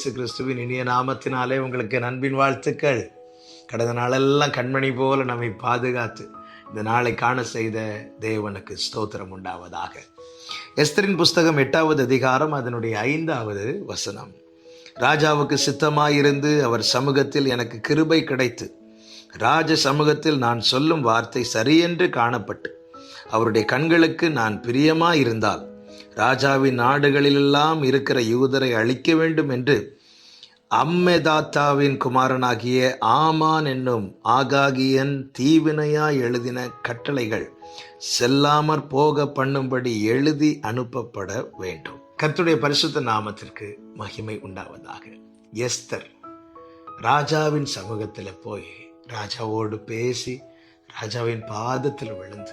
இயேசு கிறிஸ்துவின் இனிய நாமத்தினாலே உங்களுக்கு நண்பின் வாழ்த்துக்கள். கடந்த நாளெல்லாம் கண்மணி போல நம்மை பாதுகாத்து இந்த நாளை காண செய்த தேவனுக்கு ஸ்தோத்திரம் உண்டாவதாக. எஸ்தரின் புஸ்தகம் எட்டாவது அதிகாரம் அதனுடைய ஐந்தாவது வசனம். ராஜாவுக்கு சித்தமாயிருந்து அவர் சமூகத்தில் எனக்கு கிருபை கிடைத்து ராஜ சமூகத்தில் நான் சொல்லும் வார்த்தை சரியென்று காணப்பட்டு அவருடைய கண்களுக்கு நான் பிரியமாயிருந்தால் ராஜாவின் நாடுகளிலெல்லாம் இருக்கிற யூதரை அழிக்க வேண்டும் என்று அம்மெதாத்தாவின் குமாரனாகிய ஆமான் என்னும் ஆகாகியன் தீவினையாய் எழுதின கட்டளைகள் செல்லாமற் போக பண்ணும்படி எழுதி அனுப்பப்பட வேண்டும். கத்துடைய பரிசுத்த நாமத்திற்கு மகிமை உண்டாவதாக. எஸ்தர் ராஜாவின் சமூகத்தில் போய் ராஜாவோடு பேசி ராஜாவின் பாதத்தில் விழுந்து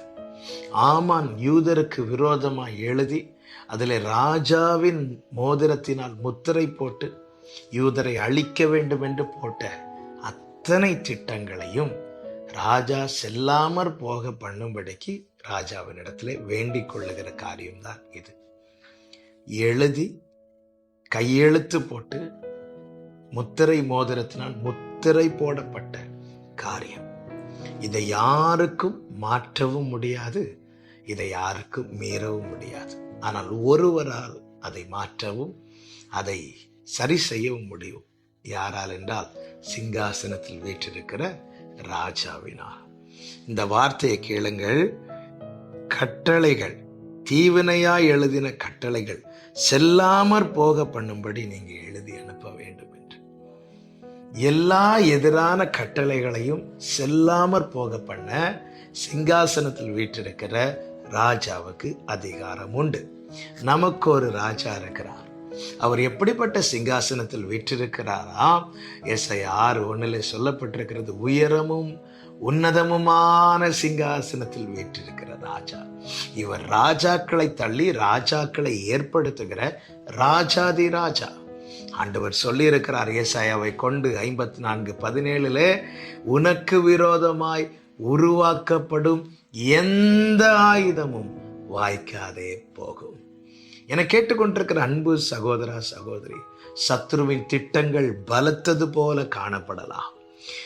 ஆமான் யூதருக்கு விரோதமாக எழுதி அதில் ராஜாவின் மோதிரத்தினால் முத்திரை போட்டு யூதரை அழிக்க வேண்டும் என்று போட்ட அத்தனை திட்டங்களையும் ராஜா செல்லாமற் போக பண்ணும்படிக்கு ராஜாவினிடத்தில் வேண்டிக் கொள்ளுகிற காரியம்தான் இது. எழுதி கையெழுத்து போட்டு முத்திரை மோதிரத்தினால் முத்திரை போடப்பட்ட காரியம். இதை யாருக்கும் மாற்றவும் முடியாது இதை யாருக்கும் மீறவும் முடியாது. ஆனால் ஒருவரால் அதை மாற்றவும் அதை சரி செய்யவும் முடியும். யாரால் என்றால் சிங்காசனத்தில் வீற்றிருக்கிற ராஜாவினால். இந்த வார்த்தையை கேளுங்கள். கட்டளைகள் தீவினையாய் எழுதின கட்டளைகள் செல்லாமற் போக பண்ணும்படி நீங்க எழுதி அனுப்ப வேண்டும் என்று. எல்லா எதிரான கட்டளைகளையும் செல்லாமற் போக பண்ண சிங்காசனத்தில் வீற்றிருக்கிற ராஜாவுக்கு அதிகாரம் உண்டு. நமக்கு ஒரு ராஜா இருக்கிறார். அவர் எப்படிப்பட்ட சிங்காசனத்தில் வீற்றிருக்கிறாராம்? எஸ்ஐ ஆறு ஒன்னிலே சொல்லப்பட்டிருக்கிறது உயரமும் உன்னதமுமான சிங்காசனத்தில் வீற்றிருக்கிற ராஜா. இவர் ராஜாக்களை தள்ளி ராஜாக்களை ஏற்படுத்துகிற ராஜாதி ராஜா. ஆண்டவர் சொல்லியிருக்கிறார் ஏசாயாவை கொண்டு ஐம்பத்தி நான்கு பதினேழுல உனக்கு விரோதமாய் உருவாக்கப்படும் எந்த ஆயுதமும் வாய்க்காதே போகும். என கேட்டுக்கொண்டிருக்கிற அன்பு சகோதரா சகோதரி சத்ருவின் திட்டங்கள் பலத்தது போல காணப்படலாம்.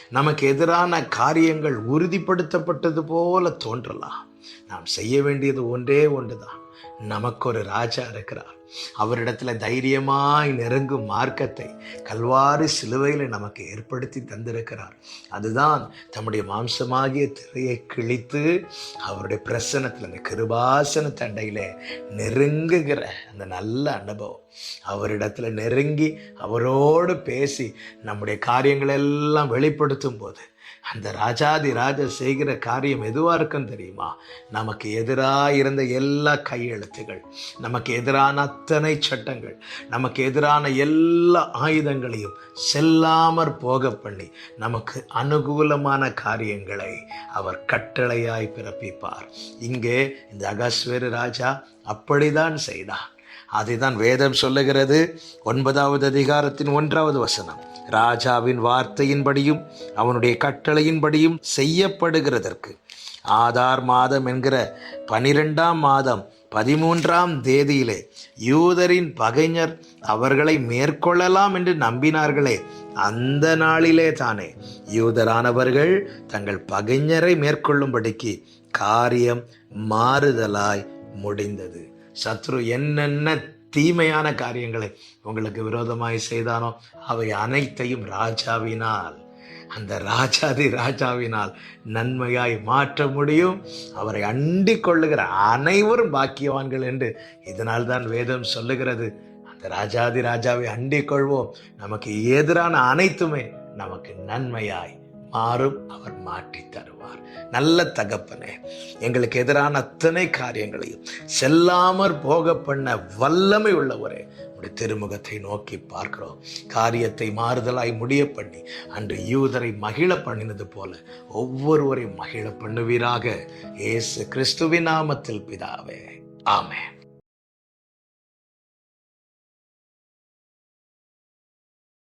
நமக்கு எதிரான காரியங்கள் உறுதிப்படுத்தப்பட்டது போல தோன்றலாம். நாம் செய்ய வேண்டியது ஒன்றே ஒன்றுதான். நமக்கு ஒரு ராஜா இருக்கிறார். அவரிடத்துல தைரியமாய் நெருங்கும் மார்க்கத்தை கல்வாரி சிலுவையில் நமக்கு ஏற்படுத்தி தந்திருக்கிறார். அதுதான் தம்முடைய மாம்சமாகிய திரையை கிழித்து அவருடைய பிரசனத்தில் அந்த கிருபாசன தண்டையில் நெருங்குகிற அந்த நல்ல அனுபவம். அவரிடத்துல நெருங்கி அவரோடு பேசி நம்முடைய காரியங்களெல்லாம் வெளிப்படுத்தும் போது அந்த ராஜாதி ராஜா செய்கிற காரியம் எதுவாக இருக்கும் தெரியுமா? நமக்கு எதிராக இருந்த எல்லா கையெழுத்துகள் நமக்கு எதிரான அத்தனை சட்டங்கள் நமக்கு எதிரான எல்லா ஆயுதங்களையும் செல்லாமற் போக பண்ணி நமக்கு அனுகூலமான காரியங்களை அவர் கட்டளையாய் பிறப்பிப்பார். இங்கே இந்த அகஸ்வேரு ராஜா அப்படிதான் செய்தார். அதைதான் வேதம் சொல்லுகிறது. ஒன்பதாவது அதிகாரத்தின் ஒன்றாவது வசனம். ராஜாவின் வார்த்தையின்படியும் அவனுடைய கட்டளையின்படியும் செய்யப்படுகிறதற்கு. ஆதார் மாதம் என்கிற பனிரெண்டாம் மாதம் பதிமூன்றாம் தேதியிலே யூதரின் பகைஞர் அவர்களை மேற்கொள்ளலாம் என்று நம்பினார்களே. அந்த நாளிலே தானே யூதரானவர்கள் தங்கள் பகைஞரை மேற்கொள்ளும்படிக்கு காரியம் மாறுதலாய் முடிந்தது. சத்ரு என்னென்ன தீமையான காரியங்களை உங்களுக்கு விரோதமாய் செய்தானோ அவை அனைத்தையும் ராஜாவினால் அந்த ராஜாதி ராஜாவினால் நன்மையாய் மாற்ற முடியும். அவரை அண்டிக் கொள்ளுகிற அனைவரும் பாக்கியவான்கள் என்று இதனால் தான் வேதம் சொல்லுகிறது. அந்த ராஜாதி ராஜாவை அண்டிக் கொள்வோம். நமக்கு எதிரான அனைத்துமே நமக்கு நன்மையாய் மாறும் அவர் மாற்றி தருவார். நல்ல தகப்பனே எங்களுக்கு எதிரான அத்தனை காரியங்களையும் செல்லாமற் போக பண்ண வல்லமை உள்ளவரே உடைய திருமுகத்தை நோக்கி பார்க்கிறோம். காரியத்தை மாறுதலாய் முடிய பண்ணி அன்று யூதரை மகிழ பண்ணினது போல ஒவ்வொருவரையும் மகிழ பண்ணுவீராக. இயேசு கிறிஸ்துவின் நாமத்தில் பிதாவே. ஆமே